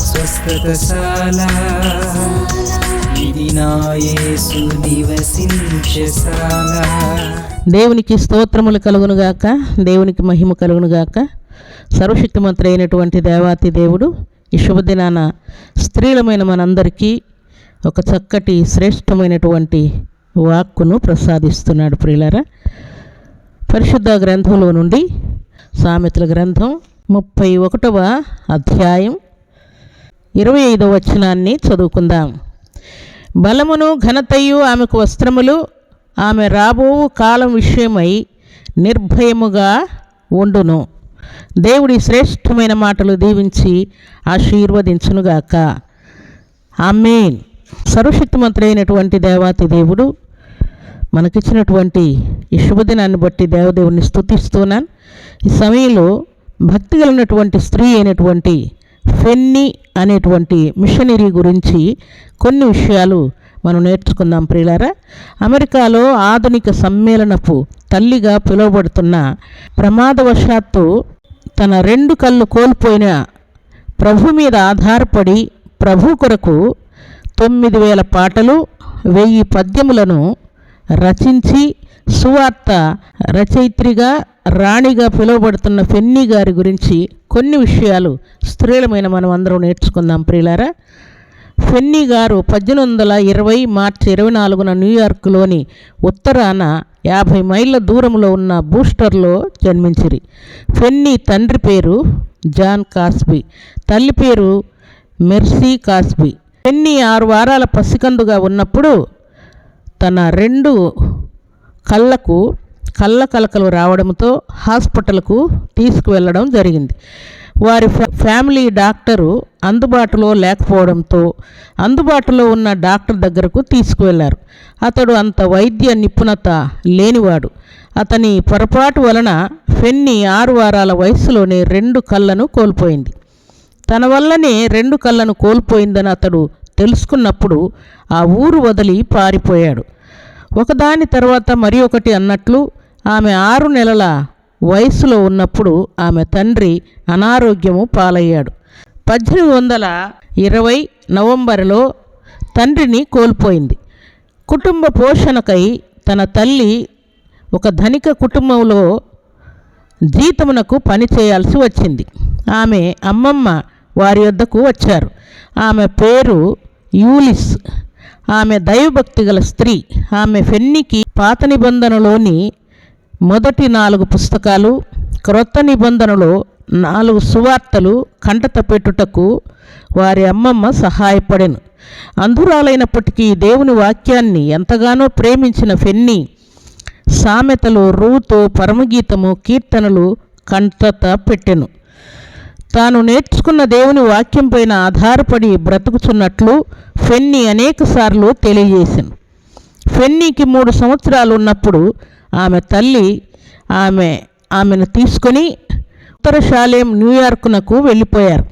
స్వస్థతశాల. ఇది నా యేసు నివసించశాల దేవునికి స్తోత్రములు కలుగునుగాక దేవునికి మహిమ కలుగునుగాక. సర్వశక్తిమంతుడు అయినటువంటి దేవాతి దేవుడు ఈ శుభదినాన స్త్రీలమైన మనందరికీ ఒక చక్కటి శ్రేష్టమైనటువంటి వాక్కును ప్రసాదిస్తున్నాడు ప్రియులరా. పరిశుద్ధ గ్రంథంలో నుండి సామెతల గ్రంథం ముప్పై ఒకటవ అధ్యాయం ఇరవై ఐదవ వచనాన్ని చదువుకుందాం. బలమును ఘనతయు ఆమెకు వస్త్రములు ఆమె రాబో కాలం విషయమై నిర్భయముగా ఉండును. దేవుడి శ్రేష్టమైన మాటలు దీవించి ఆశీర్వదించునుగాక. ఆమెన్. సర్వశక్తిమంతుడైనటువంటి దేవాతి దేవుడు మనకిచ్చినటువంటి ఈ శుభదినాన్ని బట్టి దేవదేవుని స్థుతిస్తున్నాను ఈ సమయంలో భక్తి కలిగినటువంటి స్త్రీ అయినటువంటి ఫెన్ని అనేటువంటి మిషనరీ గురించి కొన్ని విషయాలు మనం నేర్చుకుందాం ప్రియులారా. అమెరికాలో ఆధునిక సమ్మేళనపు తల్లిగా పిలువబడుతున్న ప్రమాదవశాత్తు తన రెండు కళ్ళు కోల్పోయిన ప్రభు మీద ఆధారపడి ప్రభు కొరకు తొమ్మిది వేల పాటలు వెయ్యి పద్యములను రచించి సువార్త రచయిత్రిగా రాణిగా పిలువబడుతున్న ఫెన్నీ గారి గురించి కొన్ని విషయాలు స్త్రీలమైన మనం అందరం నేర్చుకుందాం ప్రియులారా. ఫెన్నీ గారు పద్దెనిమిది వందల ఇరవై మార్చి ఇరవై నాలుగున న్యూయార్క్లోని ఉత్తరాన యాభై మైళ్ళ దూరంలో ఉన్న బూస్టర్లో జన్మించిరి. ఫెన్నీ తండ్రి పేరు జాన్ కాస్బీ తల్లి పేరు మెర్సీ కాస్బీ. ఫెన్నీ ఆరు వారాల పసికందుగా ఉన్నప్పుడు తన రెండు కళ్ళకు కళ్ళ కలకలు రావడంతో హాస్పిటల్కు తీసుకువెళ్ళడం జరిగింది. వారి ఫ్యా- ఫ్యామిలీ డాక్టరు అందుబాటులో లేకపోవడంతో అందుబాటులో ఉన్న డాక్టర్ దగ్గరకు తీసుకువెళ్ళారు. అతడు అంత వైద్య నిపుణత లేనివాడు. అతని పొరపాటు వలన ఫెన్ని ఆరు వారాల వయసులోనే రెండు కళ్ళను కోల్పోయింది. తన వల్లనే రెండు కళ్ళను కోల్పోయిందని అతడు తెలుసుకున్నప్పుడు ఆ ఊరు వదిలి పారిపోయాడు. ఒకదాని తర్వాత మరి ఒకటి అన్నట్లు ఆమె ఆరు నెలల వయసులో ఉన్నప్పుడు ఆమె తండ్రి అనారోగ్యము పాలయ్యాడు. పద్దెనిమిది వందల ఇరవై నవంబర్లో తండ్రిని కోల్పోయింది. కుటుంబ పోషణకై తన తల్లి ఒక ధనిక కుటుంబంలో జీతమునకు పని చేయాల్సి వచ్చింది. ఆమె అమ్మమ్మ వారి వద్దకు వచ్చారు. ఆమె పేరు యూలిస్ ఆమె దైవభక్తి గల స్త్రీ. ఆమె ఫెన్నికి పాత నిబంధనలోని మొదటి నాలుగు పుస్తకాలు క్రొత్త నిబంధనలో నాలుగు సువార్తలు కంటతపెట్టుటకు వారి అమ్మమ్మ సహాయపడెను. అంధురాలైనప్పటికీ దేవుని వాక్యాన్ని ఎంతగానో ప్రేమించిన ఫెన్నీ సామెతలు రూతో పరమగీతము కీర్తనలు కంటత పెట్టెను. తాను నేర్చుకున్న దేవుని వాక్యం పైన ఆధారపడి బ్రతుకుచున్నట్లు ఫెన్నీ అనేకసార్లు తెలియజేసింది. ఫెన్నీకి మూడు సంవత్సరాలు ఉన్నప్పుడు ఆమె తల్లి ఆమె ఆమెను తీసుకొని ఉత్తర శాలేం న్యూయార్కునకు వెళ్ళిపోయారు.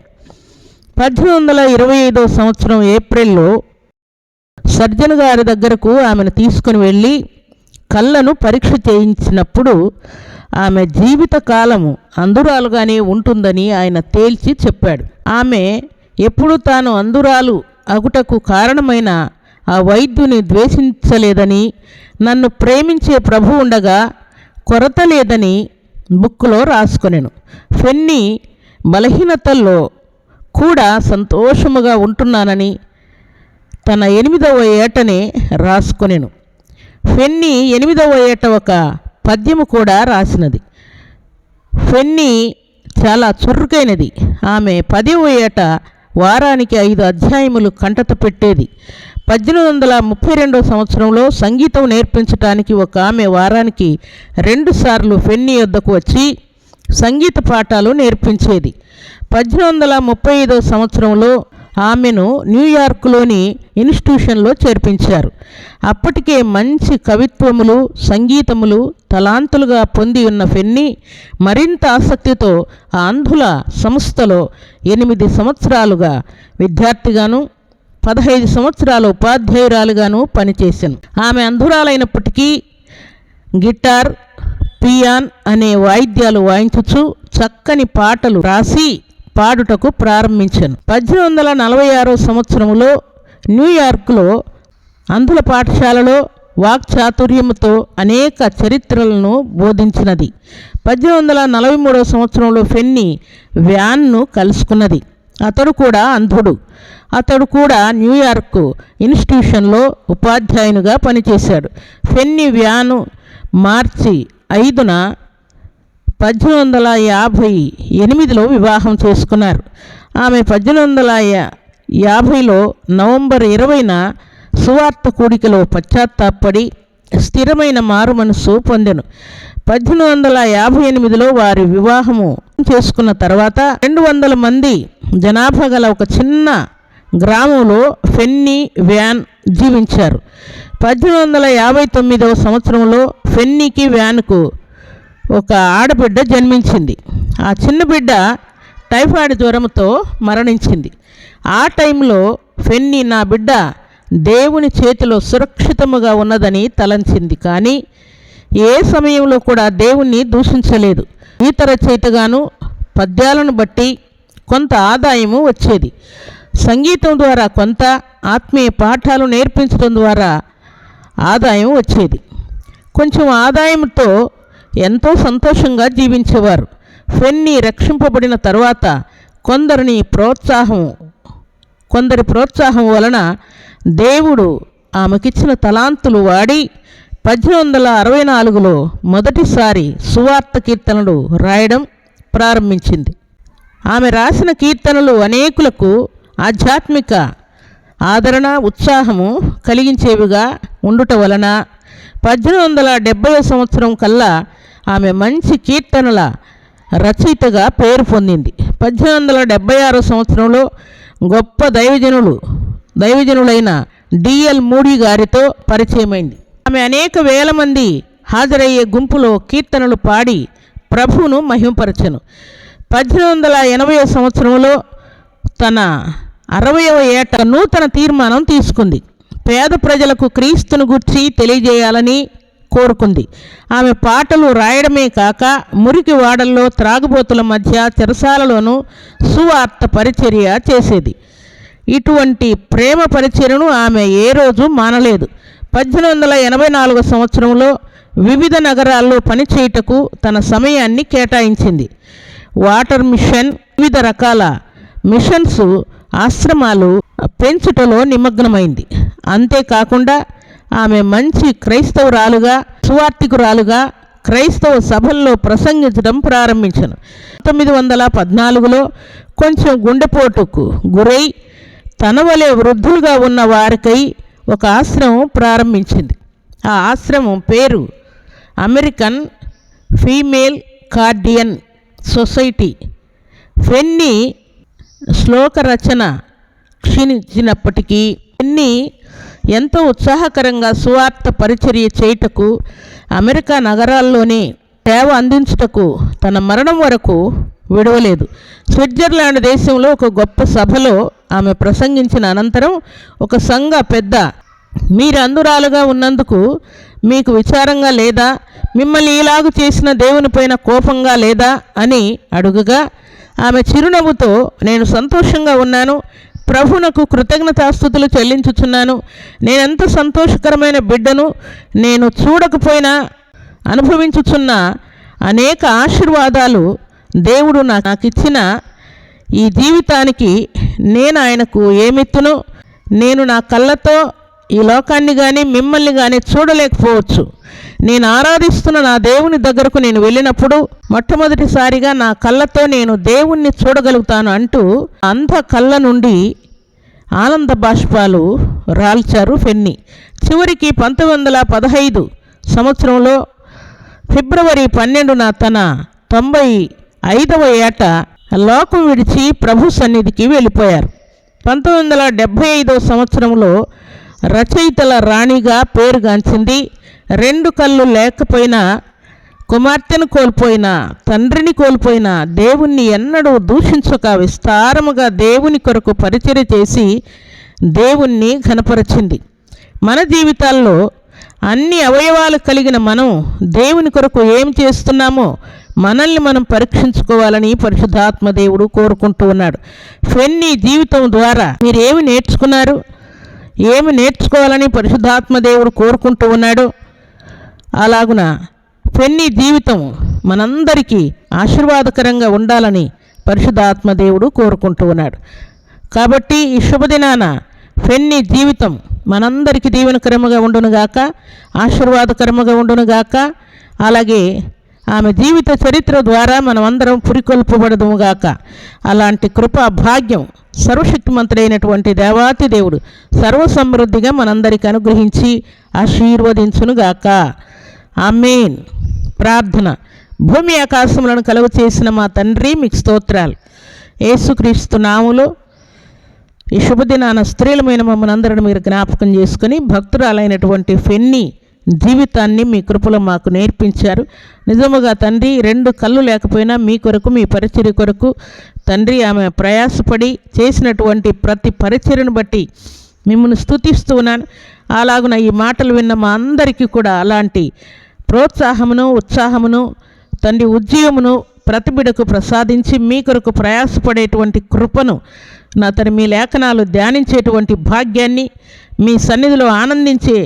పద్దెనిమిది వందల ఇరవై ఐదో సంవత్సరం ఏప్రిల్లో సర్జన్ గారి దగ్గరకు ఆమెను తీసుకుని వెళ్ళి కళ్ళను పరీక్ష చేయించినప్పుడు ఆమె జీవిత కాలము అందురాలుగానే ఉంటుందని ఆయన తేల్చి చెప్పాడు. ఆమె ఎప్పుడు తాను అందురాలు అగుటకు కారణమైన ఆ వైద్యుని ద్వేషించలేదని నన్ను ప్రేమించే ప్రభు ఉండగా కొరత లేదని బుక్లో రాసుకొనెను. ఫెన్నీ బలహీనతల్లో కూడా సంతోషముగా ఉంటున్నానని తన ఎనిమిదవ ఏటనే రాసుకొనెను. ఫెన్ని ఎనిమిదవ ఏట ఒక పద్యము కూడా రాసినది. ఫెన్నీ చాలా చురుకైనది. ఆమె పదవ ఏట వారానికి ఐదు అధ్యాయములు కంటత పెట్టేది. పద్దెనిమిది వందల ముప్పై రెండవ సంవత్సరంలో సంగీతం నేర్పించడానికి ఒక ఆమె వారానికి రెండుసార్లు ఫెన్నీ వద్దకు వచ్చి సంగీత పాఠాలు నేర్పించేది. పద్దెనిమిది వందల ముప్పై ఐదవ సంవత్సరంలో ఆమెను న్యూయార్క్లోని ఇన్స్టిట్యూషన్లో చేర్పించారు. అప్పటికే మంచి కవిత్వములు సంగీతములు తలాంతులుగా పొంది ఉన్న ఫెన్ని మరింత ఆసక్తితో ఆ అంధుల సంస్థలో ఎనిమిది సంవత్సరాలుగా విద్యార్థిగాను పదహైదు సంవత్సరాల ఉపాధ్యాయురాలుగాను పనిచేశాను. ఆమె అంధురాలైనప్పటికీ గిటార్ పియాన్ అనే వాయిద్యాలు వాయించుచు చక్కని పాటలు రాసి పాడుటకు ప్రారంభించాను. పద్దెనిమిది వందల నలభై ఆరో సంవత్సరంలో న్యూయార్క్లో అంధుల పాఠశాలలో వాక్చాతుర్యంతో అనేక చరిత్రలను బోధించినది. పద్దెనిమిది వందల నలభై మూడవ సంవత్సరంలో ఫెన్ని వ్యాన్ను కలుసుకున్నది. అతడు కూడా అంధుడు. అతడు కూడా న్యూయార్క్ ఇన్స్టిట్యూషన్లో ఉపాధ్యాయునిగా పనిచేశాడు. ఫెన్ని వ్యాను మార్చి ఐదున పద్దెనిమిది వందల యాభై ఎనిమిదిలో వివాహం చేసుకున్నారు. ఆమె పద్దెనిమిది వందల యాభైలో నవంబర్ ఇరవైన సువార్త కూడికలో పశ్చాత్తాపడి స్థిరమైన మారు మనస్సు పొందెను. పద్దెనిమిది వందల యాభై ఎనిమిదిలో వారి వివాహము చేసుకున్న తర్వాత రెండు వందల మంది జనాభా గల ఒక చిన్న గ్రామంలో ఫెన్నీ వ్యాన్ జీవించారు. పద్దెనిమిది వందల యాభై తొమ్మిదవ సంవత్సరంలో ఫెన్నీకి వ్యాన్కు ఒక ఆడబిడ్డ జన్మించింది. ఆ చిన్న బిడ్డ టైఫాయిడ్ జ్వరంతో మరణించింది. ఆ టైంలో ఫెన్ని నా బిడ్డ దేవుని చేతిలో సురక్షితముగా ఉన్నదని తలంచింది. కానీ ఏ సమయంలో కూడా దేవుణ్ణి దూషించలేదు. ఈత రచయితగాను పద్యాలను బట్టి కొంత ఆదాయము వచ్చేది. సంగీతం ద్వారా కొంత ఆత్మీయ పాఠాలు నేర్పించడం ద్వారా ఆదాయం వచ్చేది. కొంచెం ఆదాయంతో ఎంతో సంతోషంగా జీవించేవారు. ఫెన్ని రక్షింపబడిన తరువాత కొందరిని ప్రోత్సాహం కొందరి ప్రోత్సాహం వలన దేవుడు ఆమెకిచ్చిన తలాంతులు వాడి పద్దెనిమిది వందల అరవై నాలుగులో మొదటిసారి సువార్త కీర్తనలు రాయడం ప్రారంభించింది. ఆమె రాసిన కీర్తనలు అనేకులకు ఆధ్యాత్మిక ఆదరణ ఉత్సాహము కలిగించేవిగా ఉండుట వలన పద్దెనిమిది వందల డెబ్భై సంవత్సరం కల్లా ఆమె మంచి కీర్తనల రచయితగా పేరు పొందింది. పద్దెనిమిది వందల డెబ్భై ఆరో సంవత్సరంలో గొప్ప దైవజనులు దైవజనులైన డిఎల్ మూడీ గారితో పరిచయమైంది. ఆమె అనేక వేల మంది హాజరయ్యే గుంపులో కీర్తనలు పాడి ప్రభువును మహిమపరచెను పద్దెనిమిది వందల ఎనభై సంవత్సరంలో తన అరవయవ ఏట నూతన తీర్మానం తీసుకుంది. పేద ప్రజలకు క్రీస్తును గుర్చి తెలియజేయాలని కోరుకుంది. ఆమె పాటలు రాయడమే కాక మురికి వాడల్లో త్రాగుబోతుల మధ్య చెరసాలలోనూ సువార్త పరిచర్య చేసేది. ఇటువంటి ప్రేమ పరిచర్యను ఆమె ఏ రోజు మానలేదు. పద్దెనిమిది వందల ఎనభై నాలుగు సంవత్సరంలో వివిధ నగరాల్లో పనిచేయుటకు తన సమయాన్ని కేటాయించింది. వాటర్ మిషన్ వివిధ రకాల మిషన్స్ ఆశ్రమాలు పెంచుటలో నిమగ్నమైంది. అంతేకాకుండా ఆమె మంచి క్రైస్తవురాలుగా సువార్థికురాలుగా క్రైస్తవ సభల్లో ప్రసంగించడం ప్రారంభించను. పంతొమ్మిది వందల పద్నాలుగులో కొంచెం గుండెపోటుకు గురై తన వలె వృద్ధులుగా ఉన్న వారికై ఒక ఆశ్రమం ప్రారంభించింది. ఆ ఆశ్రమం పేరు American female guardian society. Fanny శ్లోక రచన క్షీణించినప్పటికీ ఫెన్ని ఎంతో ఉత్సాహకరంగా సువార్త పరిచర్య చేయుటకు అమెరికా నగరాల్లోని సేవ అందించుటకు తన మరణం వరకు విడవలేదు. స్విట్జర్లాండ్ దేశంలో ఒక గొప్ప సభలో ఆమె ప్రసంగించిన అనంతరం ఒక సంఘ పెద్ద మీరు అందురాలుగా ఉన్నందుకు మీకు విచారంగా లేదా? మిమ్మల్ని ఇలాగు చేసిన దేవునిపైన కోపంగా లేదా? అని అడుగుగా ఆమె చిరునవ్వుతో నేను సంతోషంగా ఉన్నాను. ప్రభునకు కృతజ్ఞతాస్థుతులు చెల్లించుచున్నాను. నేనెంత సంతోషకరమైన బిడ్డను నేను చూడకపోయినా అనుభవించుచున్న అనేక ఆశీర్వాదాలు దేవుడు నాకు ఇచ్చిన ఈ జీవితానికి నేను ఆయనకు ఏమిత్తును. నేను నా కళ్ళతో ఈ లోకాన్ని కానీ మిమ్మల్ని కానీ చూడలేకపోవచ్చు. నేను ఆరాధిస్తున్న నా దేవుని దగ్గరకు నేను వెళ్ళినప్పుడు మొట్టమొదటిసారిగా నా కళ్ళతో నేను దేవుణ్ణి చూడగలుగుతాను అంటూ అంధ కళ్ళ నుండి ఆనంద బాష్పాలు రాల్చారు ఫెన్ని చివరికి పంతొమ్మిది వందల పదహైదు సంవత్సరంలో ఫిబ్రవరి పన్నెండున తన తొంభై ఐదవ ఏట లోకం విడిచి ప్రభు సన్నిధికి వెళ్ళిపోయారు. పంతొమ్మిది వందల డెబ్భై ఐదవ సంవత్సరంలో రచయితల రాణిగా పేరుగాంచింది. రెండు కళ్ళు లేకపోయినా కుమార్తెను కోల్పోయిన తండ్రిని కోల్పోయిన దేవుణ్ణి ఎన్నడూ దూషించక విస్తారముగా దేవుని కొరకు పరిచర్య చేసి దేవుణ్ణి ఘనపరచింది. మన జీవితాల్లో అన్ని అవయవాలు కలిగిన మనం దేవుని కొరకు ఏం చేస్తున్నామో మనల్ని మనం పరీక్షించుకోవాలని పరిశుద్ధాత్మ దేవుడు కోరుకుంటూ ఉన్నాడు. ఫెన్నీ జీవితం ద్వారా మీరు ఏమి నేర్చుకున్నారు? ఏమి నేర్చుకోవాలని పరిశుద్ధాత్మ దేవుడు కోరుకుంటూ ఉన్నాడు? అలాగున ఫెన్నీ జీవితం మనందరికీ ఆశీర్వాదకరంగా ఉండాలని పరిశుధాత్మదేవుడు కోరుకుంటూ ఉన్నాడు. కాబట్టి ఈ శుభదినాన ఫెన్నీ జీవితం మనందరికీ దీవెనకరముగా ఉండునుగాక ఆశీర్వాదకరముగా ఉండునుగాక అలాగే ఆమె జీవిత చరిత్ర ద్వారా మనం అందరం పురికొల్పబడదుముగాక. అలాంటి కృపా భాగ్యం సర్వశక్తిమంతుడైనటువంటి దేవాతి దేవుడు సర్వసమృద్ధిగా మనందరికీ అనుగ్రహించి ఆశీర్వదించునుగాక. ఆమెన్. ప్రార్థన. భూమి ఆకాశములను కలుగు చేసిన మా తండ్రి మీకు స్తోత్రాలు. యేసుక్రీస్తు నాములో ఈ శుభదినాన స్త్రీలమైన మమ్మల్ని అందరిని మీరు జ్ఞాపకం చేసుకుని భక్తురాలైనటువంటి ఫెన్ని జీవితాన్ని మీ కృపలో మాకు నేర్పించారు. నిజముగా తండ్రి రెండు కళ్ళు లేకపోయినా మీ కొరకు మీ పరిచర్య కొరకు తండ్రి ఆమె ప్రయాసపడి చేసినటువంటి ప్రతి పరిచర్యను బట్టి మిమ్మల్ని స్తుతిస్తూ ఉన్నాను. అలాగున ఈ మాటలు విన్న మా అందరికీ కూడా అలాంటి ప్రోత్సాహమును ఉత్సాహమును తండ్రి ఉద్యమమును ప్రతిబిడకు ప్రసాదించి మీ కొరకు ప్రయాసపడేటువంటి కృపను నా తన మీ లేఖనాలు ధ్యానించేటువంటి భాగ్యాన్ని మీ సన్నిధిలో ఆనందించే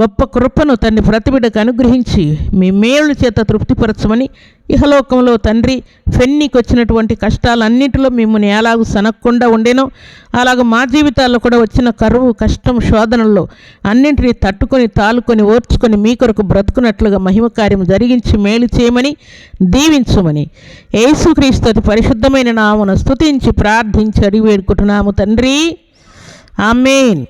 గొప్ప కృపను తండ్రి ప్రతిబిడకు అనుగ్రహించి మీ మేలు చేత తృప్తిపరచమని ఇహలోకంలో తండ్రి ఫెన్నికి వచ్చినటువంటి కష్టాలన్నింటిలో మిమ్మల్ని ఎలాగూ సనక్కుండా ఉండేనో. అలాగ మా జీవితాల్లో కూడా వచ్చిన కరువు కష్టం శోధనల్లో అన్నింటినీ తట్టుకొని తాలుకొని ఓర్చుకొని మీ కొరకు బ్రతుకున్నట్లుగా మహిమ కార్యం జరిగించి మేలు చేయమని దీవించమని. యేసుక్రీస్తు అతి పరిశుద్ధమైన నామును స్తుతించి ప్రార్థించి అడిగి వేడుకుంటున్నాము తండ్రి. ఆమెన్.